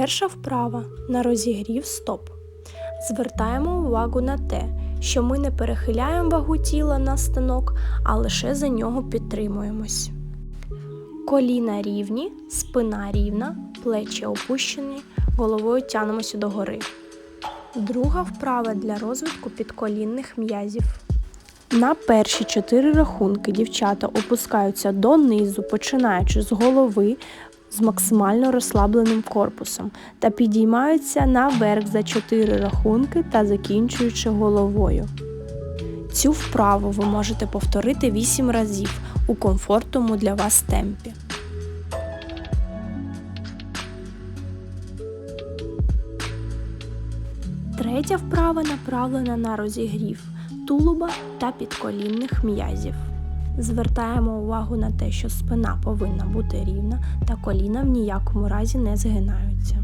Перша вправа на розігрів стоп. Звертаємо увагу на те, що ми не перехиляємо вагу тіла на станок, а лише за нього підтримуємось. Коліна рівні, спина рівна, плечі опущені, головою тянемося догори. Друга вправа для розвитку підколінних м'язів. На перші чотири рахунки дівчата опускаються донизу, починаючи з голови з максимально розслабленим корпусом та підіймаються наверх за чотири рахунки та закінчуючи головою. Цю вправу ви можете повторити 8 разів у комфортному для вас темпі. Третя вправа направлена на розігрів тулуба та підколінних м'язів. Звертаємо увагу на те, що спина повинна бути рівна та коліна в ніякому разі не згинаються.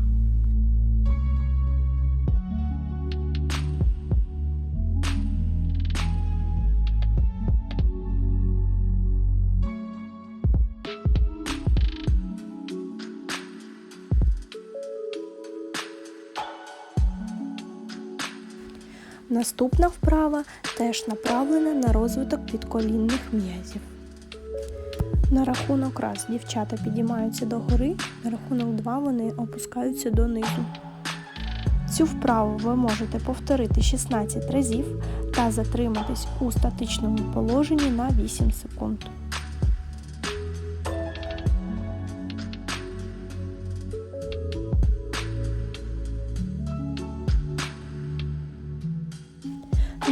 Наступна вправа теж направлена на розвиток підколінних м'язів. На рахунок раз дівчата підіймаються догори, на рахунок два вони опускаються донизу. Цю вправу ви можете повторити 16 разів та затриматись у статичному положенні на 8 секунд.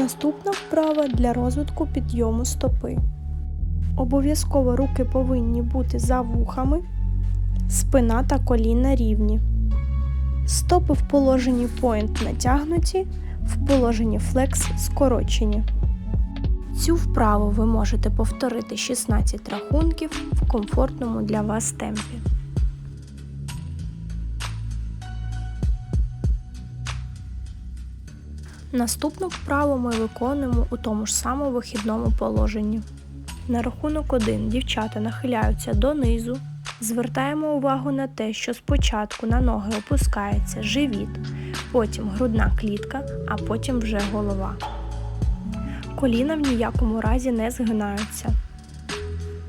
Наступна вправа для розвитку підйому стопи. Обов'язково руки повинні бути за вухами, спина та коліна рівні. Стопи в положенні point натягнуті, в положенні flex скорочені. Цю вправу ви можете повторити 16 рахунків в комфортному для вас темпі. Наступну вправу ми виконуємо у тому ж самому вихідному положенні. На рахунок 1 дівчата нахиляються донизу. Звертаємо увагу на те, що спочатку на ноги опускається живіт, потім грудна клітка, а потім вже голова. Коліна в ніякому разі не згинаються.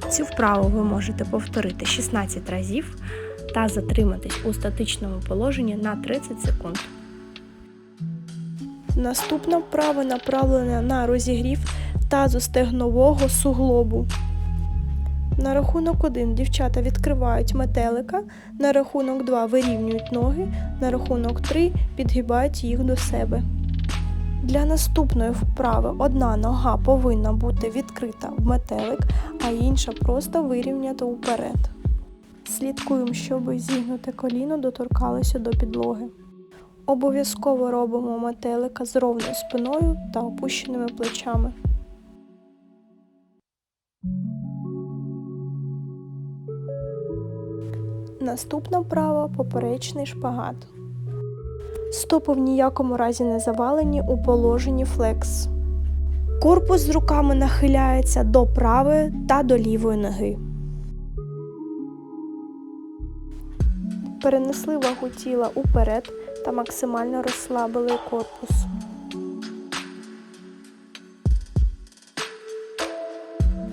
Цю вправу ви можете повторити 16 разів та затриматись у статичному положенні на 30 секунд. Наступна вправа направлена на розігрів тазостегнового суглобу. На рахунок 1 дівчата відкривають метелика, на рахунок 2 вирівнюють ноги, на рахунок 3 підгибають їх до себе. Для наступної вправи одна нога повинна бути відкрита в метелик, а інша просто вирівнята уперед. Слідкуємо, щоб зігнуте коліно доторкалося до підлоги. Обов'язково робимо метелика з ровною спиною та опущеними плечами. Наступна вправа поперечний шпагат. Стопи в ніякому разі не завалені у положенні флекс. Корпус з руками нахиляється до правої та до лівої ноги. Перенесли вагу тіла уперед та максимально розслабили корпус.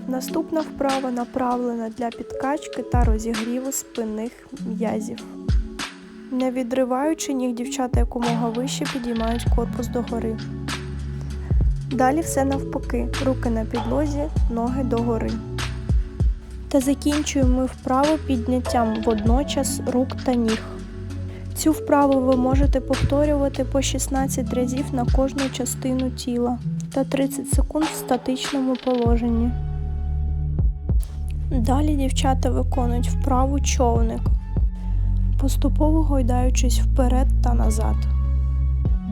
Наступна вправа направлена для підкачки та розігріву спинних м'язів. Не відриваючи ніг, дівчата якомога вище підіймають корпус догори. Далі все навпаки, руки на підлозі, ноги догори. Та закінчуємо вправу підняттям водночас рук та ніг. Цю вправу ви можете повторювати по 16 разів на кожну частину тіла та 30 секунд в статичному положенні. Далі дівчата виконують вправу човник, поступово гойдаючись вперед та назад.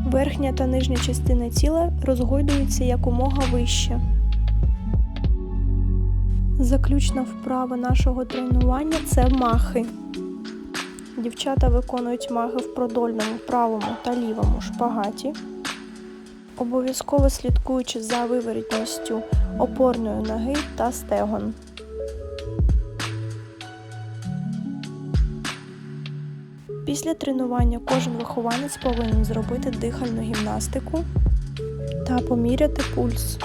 Верхня та нижня частина тіла розгойдуються якомога вище. Заключна вправа нашого тренування це махи. Дівчата виконують маги в продольному правому та лівому шпагаті, обов'язково слідкуючи за виворітністю опорної ноги та стегон. Після тренування кожен вихованець повинен зробити дихальну гімнастику та поміряти пульс.